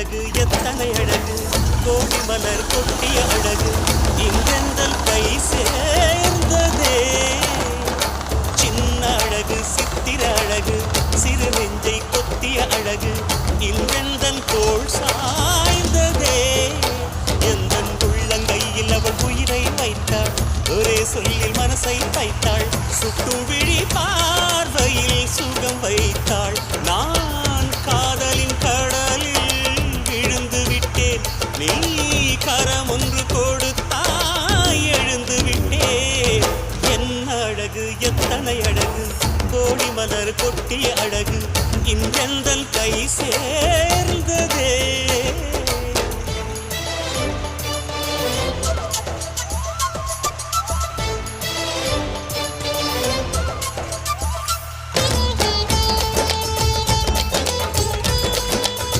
அழகு எத்தனை அழகு? கோடி மலர் கொட்டிய அழகு இங்கெந்தல் கை சேர்ந்ததே. சின்ன அழகு சித்திர அழகு சிறு நெஞ்சை கொத்திய அழகு இங்கெந்தல் தோள் சாய்ந்ததே. எந்த உள்ளங்கையில் அவள் உயிரை வைத்தாள்? ஒரே சொல்லில் மனசை வைத்தாள்? சுட்டுவி நீ கரம் ஒன்று கொடுத்தாய் எழுந்து விட்டேன் என்ன அழகு எத்தனை அழகு கோடி மலர் கொட்டிய அழகு இன்றெந்தன் கை சே